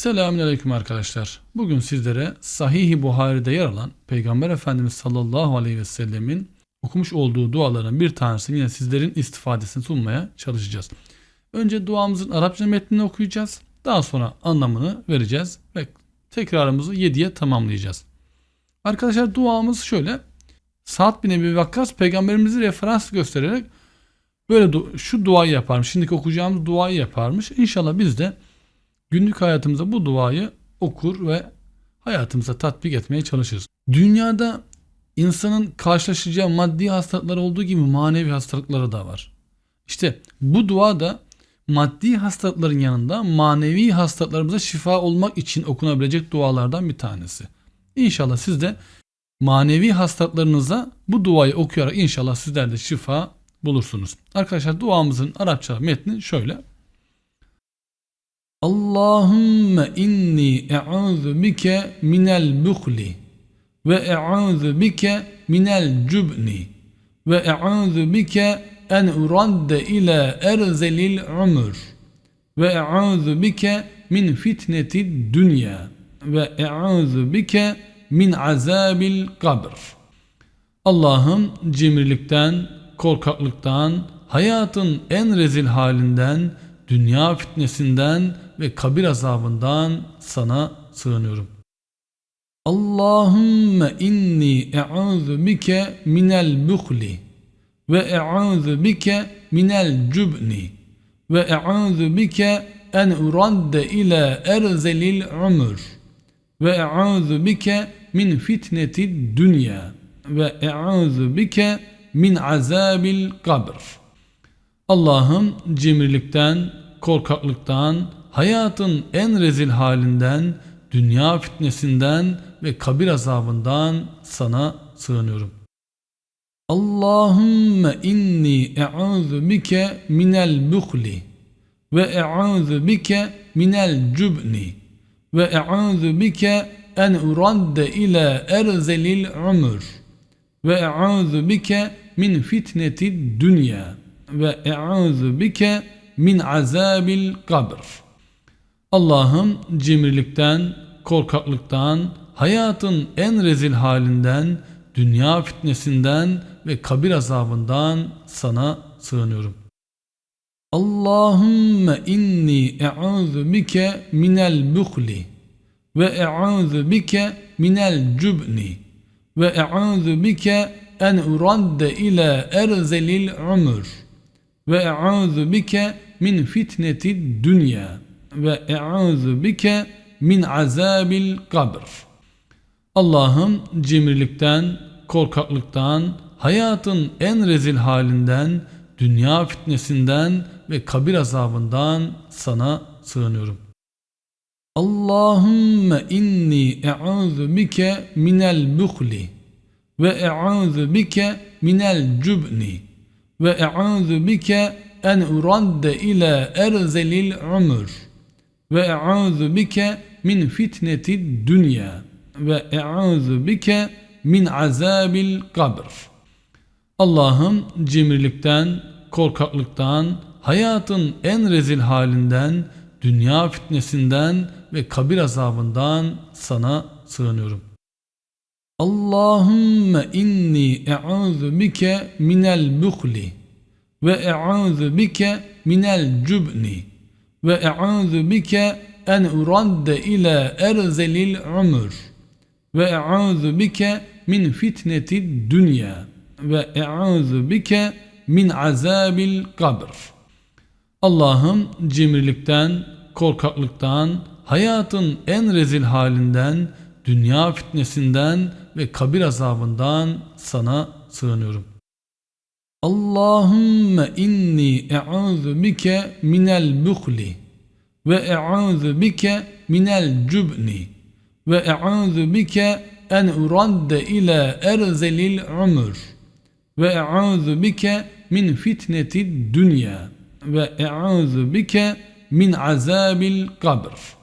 Selamünaleyküm arkadaşlar. Bugün sizlere Sahih-i Buhari'de yer alan Peygamber Efendimiz sallallahu aleyhi ve sellemin okumuş olduğu duaların bir tanesini yine sizlerin istifadesini sunmaya çalışacağız. Önce duamızın Arapça metnini okuyacağız. Daha sonra anlamını vereceğiz ve tekrarımızı 7'ye tamamlayacağız. Arkadaşlar duamız şöyle. Sa'd bin Ebi Vakkas peygamberimizi referans göstererek böyle du- şu duayı yaparmış. Şimdiki okuyacağımız duayı yaparmış. İnşallah biz de günlük hayatımızda bu duayı okur ve hayatımıza tatbik etmeye çalışırız. Dünyada insanın karşılaşacağı maddi hastalıklar olduğu gibi manevi hastalıkları da var. İşte bu dua da maddi hastalıkların yanında manevi hastalıklarımıza şifa olmak için okunabilecek dualardan bir tanesi. İnşallah siz de manevi hastalıklarınıza bu duayı okuyarak inşallah sizler de şifa bulursunuz. Arkadaşlar duamızın Arapça metni şöyle. Allahümme inni e'udhu bike minel bukhli ve e'udhu bike minel cübni ve e'udhu bike en uradde ila erzelil umur ve e'udhu bike min fitneti dünya ve e'udhu bike min azabil kabr. Allah'ım cimrilikten, korkaklıktan, hayatın en rezil halinden, dünya fitnesinden ve kabir azabından sana sığınıyorum. Allahümme inni e'udhu bike minel bukhli ve e'udhu bike minel cübni ve e'udhu bike en uradde ila erzelil umur ve e'udhu bike min fitneti dünya ve e'udhu bike min azabil kabr. Allah'ım cimrilikten, korkaklıktan, hayatın en rezil halinden, dünya fitnesinden ve kabir azabından sana sığınıyorum. Allahümme inni e'udhu bike minel bukhli ve e'udhu bike minel cübni ve e'udhu bike en uradde ila erzelil umur ve e'udhu bike min fitneti dünya ve e'udhu bike min azabil kabr. Allah'ım cimrilikten, korkaklıktan, hayatın en rezil halinden, dünya fitnesinden ve kabir azabından sana sığınıyorum. Allahümme inni e'udhu bike minel bukhli ve e'udhu bike minel cübni ve e'udhu bike en uradde ila erzelil umur ve e'udhu bike min fitneti dünya ve e'udhu bike min azabil kabr. Allah'ım cimrilikten, korkaklıktan, hayatın en rezil halinden, dünya fitnesinden ve kabir azabından sana sığınıyorum. Allahümme inni e'udhu bike minel bukhli ve e'udhu bike minel cübni ve e'udhu bike en uradde ila erzelil umur ve e'udhu bike min fitneti dünya ve e'udhu bike min azabil kabr. Allah'ım cimrilikten, korkaklıktan, hayatın en rezil halinden, dünya fitnesinden ve kabir azabından sana sığınıyorum. Allahümme inni e'udhu bike minel bukhli ve e'udhu bike minel cübni ve e'udhu bike en uradde ila erzelil umur ve e'udhu bike min fitneti dünya ve e'udhu bike min azabil kabr. Allah'ım cimrilikten, korkaklıktan, hayatın en rezil halinden, dünya fitnesinden ve kabir azabından sana sığınıyorum. Allahümme inni e'udhu bike minel bukhli ve e'udhu bike minel cübni ve e'udhu bike en uradde ila erzelil umur ve e'udhu bike min fitneti dünya ve e'udhu bike min azabil kabr.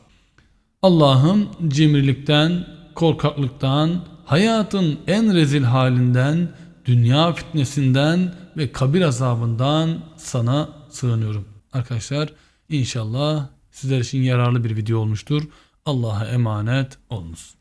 Allah'ım cimrilikten, korkaklıktan, hayatın en rezil halinden, dünya fitnesinden ve kabir azabından sana sığınıyorum. Arkadaşlar inşallah sizler için yararlı bir video olmuştur. Allah'a emanet olunuz.